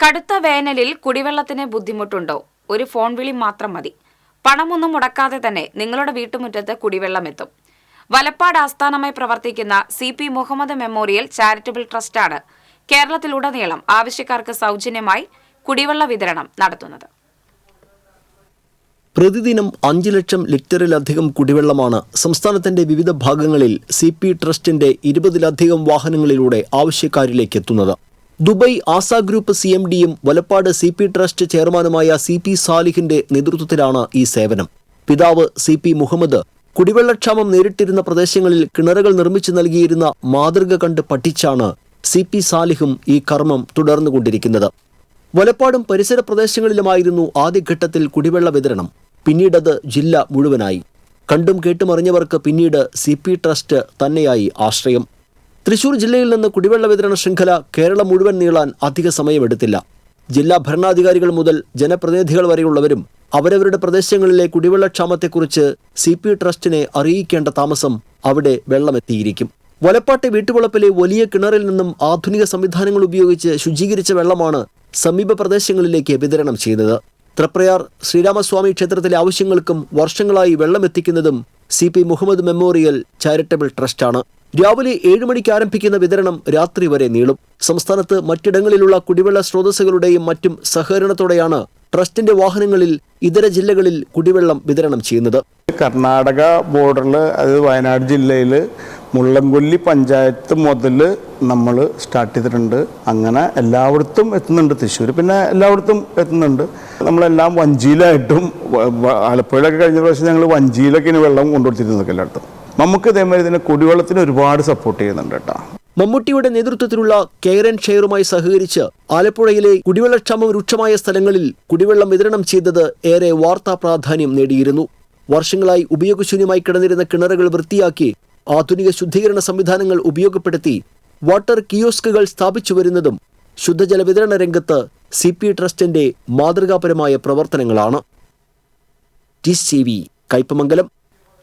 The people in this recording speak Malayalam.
കടുത്ത വേനലിൽ കുടിവെള്ളത്തിന് ബുദ്ധിമുട്ടുണ്ടോ? ഒരു ഫോൺ വിളി മാത്രം മതി. പണമൊന്നും മുടക്കാതെ തന്നെ നിങ്ങളുടെ വീട്ടുമുറ്റത്ത് കുടിവെള്ളം എത്തും വലപ്പാട് ആസ്ഥാനമായി പ്രവർത്തിക്കുന്ന C P Muhammad memorial charitable ട്രസ്റ്റാണ് കേരളത്തിലുടനീളം ആവശ്യക്കാർക്ക് സൗജന്യമായി കുടിവെള്ള വിതരണം നടത്തുന്നത്. പ്രതിദിനം അഞ്ച് ലക്ഷം ലിറ്ററിലധികം കുടിവെള്ളമാണ് സംസ്ഥാനത്തിന്റെ വിവിധ ഭാഗങ്ങളിൽ സി പി ട്രസ്റ്റിന്റെ ഇരുപതിലധികം വാഹനങ്ങളിലൂടെ ആവശ്യക്കാരിലേക്ക് എത്തുന്നത്. Dubai Asa group C M ഡിയും വലപ്പാട് സി പി ട്രസ്റ്റ് ചെയർമാനുമായ സി പി സാലിഹിന്റെ നേതൃത്വത്തിലാണ് ഈ സേവനം. പിതാവ് സി പി മുഹമ്മദ് കുടിവെള്ളക്ഷാമം നേരിട്ടിരുന്ന പ്രദേശങ്ങളിൽ കിണറുകൾ നിർമ്മിച്ചു നൽകിയിരുന്ന മാതൃക കണ്ട് പഠിച്ചാണ് സി പി സാലിഹും ഈ കർമ്മം തുടർന്നുകൊണ്ടിരിക്കുന്നത്. വലപ്പാടും പരിസര പ്രദേശങ്ങളിലുമായിരുന്നു ആദ്യഘട്ടത്തിൽ കുടിവെള്ള വിതരണം. പിന്നീടത് ജില്ല മുഴുവനായി. കണ്ടും കേട്ടുമറിഞ്ഞവർക്ക് പിന്നീട് സി പി ട്രസ്റ്റ് തന്നെയായി ആശ്രയം. തൃശൂർ ജില്ലയിൽ നിന്ന് കുടിവെള്ള വിതരണ ശൃംഖല കേരളം മുഴുവൻ നീളാൻ അധിക സമയമെടുത്തില്ല. ജില്ലാ ഭരണാധികാരികൾ മുതൽ ജനപ്രതിനിധികൾ വരെയുള്ളവരും അവരവരുടെ പ്രദേശങ്ങളിലെ കുടിവെള്ളക്ഷാമത്തെക്കുറിച്ച് സി പി ട്രസ്റ്റിനെ അറിയിക്കേണ്ട താമസം അവിടെ വെള്ളമെത്തിയിരിക്കും. വലപ്പാട്ടെ വീട്ടുവളപ്പിലെ വലിയ കിണറിൽ നിന്നും ആധുനിക സംവിധാനങ്ങൾ ഉപയോഗിച്ച് ശുചീകരിച്ച വെള്ളമാണ് സമീപ പ്രദേശങ്ങളിലേക്ക് വിതരണം ചെയ്തത്. തൃപ്രയാർ ശ്രീരാമസ്വാമി ക്ഷേത്രത്തിലെ ആവശ്യങ്ങൾക്കും വർഷങ്ങളായി വെള്ളമെത്തിക്കുന്നതും C P Muhammad memorial charitable ട്രസ്റ്റാണ്. രാവിലെ ഏഴ് മണിക്ക് ആരംഭിക്കുന്ന വിതരണം രാത്രി വരെ നീളും. സംസ്ഥാനത്ത് മറ്റിടങ്ങളിലുള്ള കുടിവെള്ള സ്രോതസ്സുകളുടെയും മറ്റും സഹകരണത്തോടെയാണ് ട്രസ്റ്റിന്റെ വാഹനങ്ങളിൽ ഇതര ജില്ലകളിൽ കുടിവെള്ളം വിതരണം ചെയ്യുന്നത്. കർണാടക ബോർഡറിൽ അതായത് വയനാട് ജില്ലയിൽ മുള്ളംകൊല്ലി പഞ്ചായത്ത് മുതൽ നമ്മൾ സ്റ്റാർട്ട് ചെയ്തിട്ടുണ്ട്. അങ്ങനെ എല്ലായിടത്തും എത്തുന്നുണ്ട്. തൃശ്ശൂർ പിന്നെ എല്ലായിടത്തും എത്തുന്നുണ്ട്. നമ്മളെല്ലാം വഞ്ചിയിലായിട്ടും ആലപ്പുഴയിലൊക്കെ കഴിഞ്ഞ പ്രാവശ്യം ഞങ്ങൾ വഞ്ചിയിലൊക്കെ ഇനി വെള്ളം കൊണ്ടുകൊടുത്തിരുന്നതൊക്കെ എല്ലായിടത്തും. നമുക്ക് ഇതേമാതിരി തന്നെ കുടിവെള്ളത്തിന് ഒരുപാട് സപ്പോർട്ട് ചെയ്യുന്നുണ്ട് കേട്ടോ. മമ്മൂട്ടിയുടെ നേതൃത്വത്തിലുള്ള കെയർ ആൻഡ് ഷെയറുമായി സഹകരിച്ച് ആലപ്പുഴയിലെ കുടിവെള്ളക്ഷാമം രൂക്ഷമായ സ്ഥലങ്ങളിൽ കുടിവെള്ളം വിതരണം ചെയ്തത് ഏറെ വാർത്താ പ്രാധാന്യം നേടിയിരുന്നു. വർഷങ്ങളായി ഉപയോഗശൂന്യമായി കിടന്നിരുന്ന കിണറുകൾ വൃത്തിയാക്കി ആധുനിക ശുദ്ധീകരണ സംവിധാനങ്ങൾ ഉപയോഗപ്പെടുത്തി വാട്ടർ കിയോസ്കുകൾ സ്ഥാപിച്ചു വരുന്നതും ശുദ്ധജല വിതരണ രംഗത്ത് സി പി ട്രസ്റ്റിന്റെ മാതൃകാപരമായ പ്രവർത്തനങ്ങളാണ്. കയ്പമംഗലം.